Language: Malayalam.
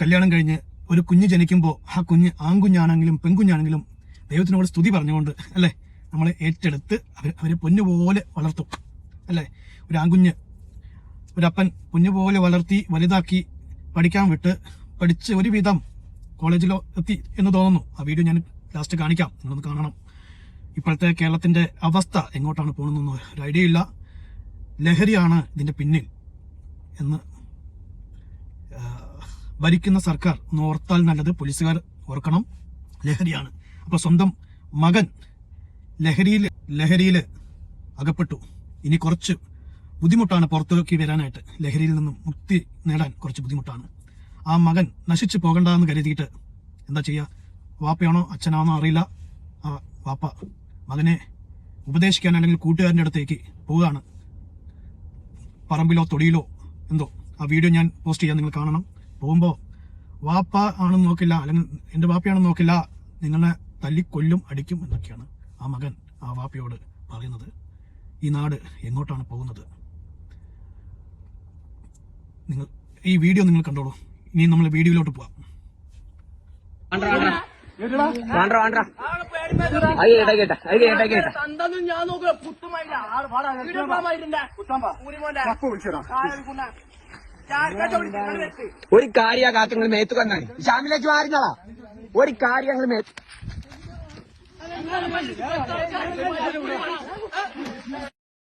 കല്യാണം കഴിഞ്ഞ് ഒരു കുഞ്ഞ് ജനിക്കുമ്പോൾ ആ കുഞ്ഞ് ആൺകുഞ്ഞാണെങ്കിലും പെൺകുഞ്ഞാണെങ്കിലും ദൈവത്തിനോട് സ്തുതി പറഞ്ഞുകൊണ്ട് അല്ലേ? നമ്മളെ ഏറ്റെടുത്ത് അവർ അവരെ പൊന്നുപോലെ വളർത്തും അല്ലേ? ഒരു ആൺകുഞ്ഞ് ഒരപ്പൻ കുഞ്ഞുപോലെ വളർത്തി വലുതാക്കി പഠിക്കാൻ വിട്ട് പഠിച്ച് ഒരുവിധം കോളേജിലോ എത്തി എന്ന് തോന്നുന്നു. ആ വീഡിയോ ഞാൻ ലാസ്റ്റ് കാണിക്കാം. നിങ്ങളൊന്ന് കാണണം. ഇപ്പോഴത്തെ കേരളത്തിന്റെ അവസ്ഥ എങ്ങോട്ടാണ് പോകുന്നതെന്ന് ഒരു ഐഡിയ ഇല്ല. ലഹരിയാണ് ഇതിന്റെ പിന്നിൽ എന്ന് ഭരിക്കുന്ന സർക്കാർ ഒന്ന് ഓർത്താൽ നല്ലത് പോലീസുകാർ ഓർക്കണം. ലഹരിയാണ്. അപ്പൊ സ്വന്തം മകൻ ലഹരിയിൽ ലഹരിയിൽ അകപ്പെട്ടു. ഇനി കുറച്ച് ബുദ്ധിമുട്ടാണ് പുറത്തേക്ക് വരാനായിട്ട്. ലഹരിയിൽ നിന്നും മുക്തി നേടാൻ കുറച്ച് ബുദ്ധിമുട്ടാണ്. ആ മകൻ നശിച്ചു പോകണ്ടെന്ന് കരുതിയിട്ട് എന്താ ചെയ്യുക വാപ്പയാണോ അച്ഛനാണോ അറിയില്ല. ആ വാപ്പ മകനെ ഉപദേശിക്കാൻ അല്ലെങ്കിൽ കൂട്ടുകാരന്റെ അടുത്തേക്ക് പോവുകയാണ്. പറമ്പിലോ തൊടിയിലോ എന്തോ. ആ വീഡിയോ ഞാൻ പോസ്റ്റ് ചെയ്യാൻ നിങ്ങൾ കാണണം. പോകുമ്പോൾ വാപ്പ ആണെന്ന് നോക്കില്ല അല്ലെങ്കിൽ എന്റെ വാപ്പയാണെന്ന് നോക്കില്ല നിങ്ങളെ തല്ലിക്കൊല്ലും അടിക്കും എന്നൊക്കെയാണ് ആ മകൻ ആ വാപ്പയോട് പറയുന്നത്. ഈ നാട് എങ്ങോട്ടാണ് പോകുന്നത്? നിങ്ങൾ ഈ വീഡിയോ നിങ്ങൾ കണ്ടോളൂ. ഇനി നമ്മൾ വീഡിയോയിലോട്ട് പോവാം. ഞാൻ നോക്കുക പുത്തുമായില്ല ഒരു കാര്യ കാക്കങ്ങൾ മേത്ത് കന്നാണ് ഷാമിലേക്ക് മാറിഞ്ഞാളാ ഒരു കാര്യങ്ങൾ മേത്ത്